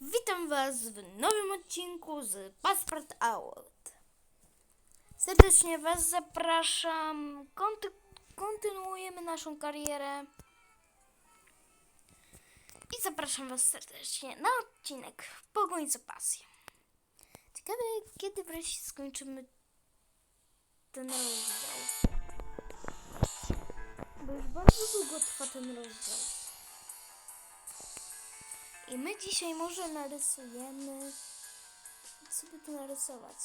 Witam Was w nowym odcinku z Passport Out. Serdecznie Was zapraszam. Konty- kontynuujemy naszą karierę. I zapraszam Was serdecznie na odcinek Pogoń za pasję. Ciekawe, kiedy wreszcie skończymy ten rozdział. Bo już bardzo długo trwa ten rozdział. I my dzisiaj może narysujemy. Co by tu narysować?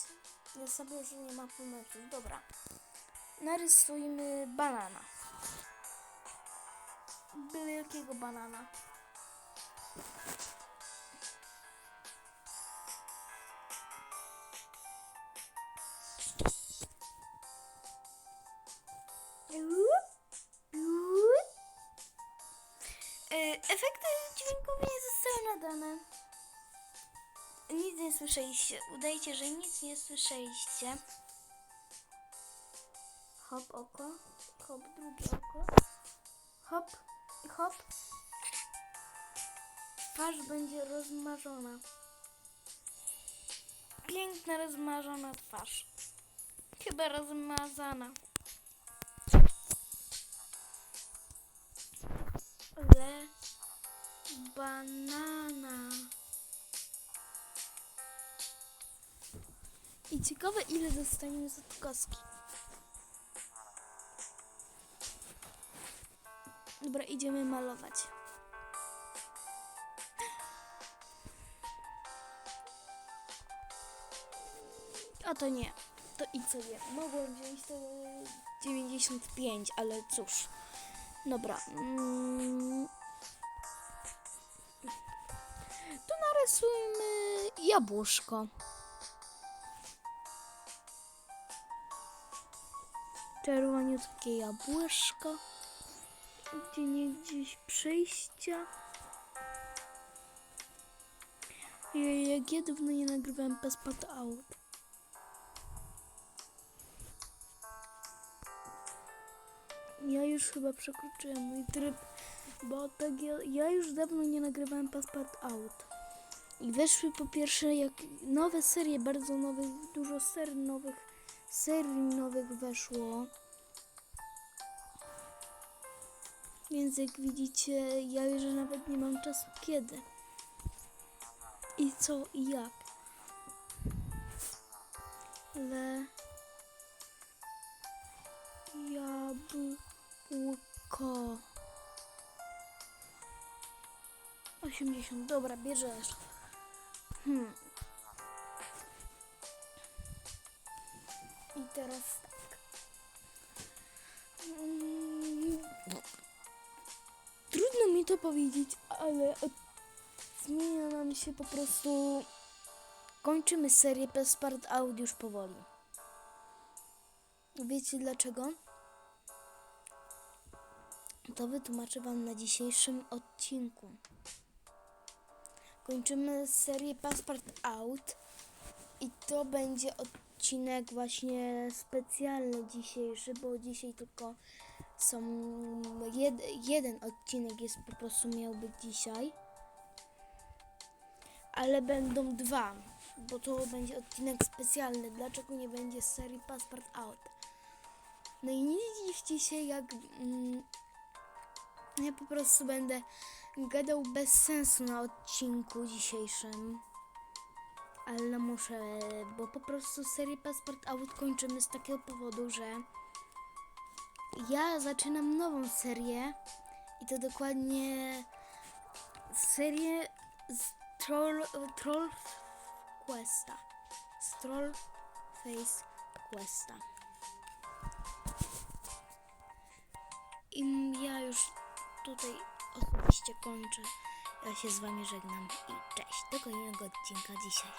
Ja sobie już nie ma pomysłów. Dobra. Narysujmy banana. Byle jakiego banana. E, Efekty dźwiękowe nie nadane. Nic nie słyszeliście. Udajcie, że nic nie słyszeliście. Hop oko. Hop drugie oko. Hop i hop. Twarz będzie rozmarzona. Piękna, rozmarzona twarz. Chyba rozmazana. Le banana. I ciekawe ile dostaniemy za te kostki. Dobra, idziemy malować. A to nie. To i co nie. Mogłem wziąć to 95, ale cóż. Dobra. Mm. Narysujmy jabłuszko. Czerwoniutkie jabłuszko. Gdzie nie gdzieś przejścia. Jak ja dawno nie nagrywałem Passport Out. Ja już chyba przekroczyłem mój tryb, bo tak ja, ja już dawno nie nagrywałem Passport Out. I weszły po pierwsze jak nowe serie, bardzo nowych, dużo serii nowych, serii nowych weszło. Więc jak widzicie, ja już nawet nie mam czasu kiedy. I co i jak. Le jabłko. 80, dobra, bierzesz. Hmm. I teraz tak. Mm, Trudno mi to powiedzieć, ale zmienia nam się po prostu. Kończymy serię Passport Out już powoli. Wiecie dlaczego? To wytłumaczę Wam na dzisiejszym odcinku. Kończymy serię Passport Out i to będzie odcinek właśnie specjalny dzisiejszy, bo dzisiaj tylko są jed, jeden odcinek jest po prostu miał być dzisiaj. Ale będą dwa, bo to będzie odcinek specjalny. Dlaczego nie będzie serii Passport Out? No i nie dziwcie się, jak mm, ja po prostu będę gadał bez sensu na odcinku dzisiejszym. Ale no muszę, bo po prostu serię Passport Out kończymy z takiego powodu, że ja zaczynam nową serię i to dokładnie serię z Troll, troll Questa. Z Troll Face Questa. I tutaj osobiście kończę. Ja się z wami żegnam i cześć. Do kolejnego odcinka dzisiaj.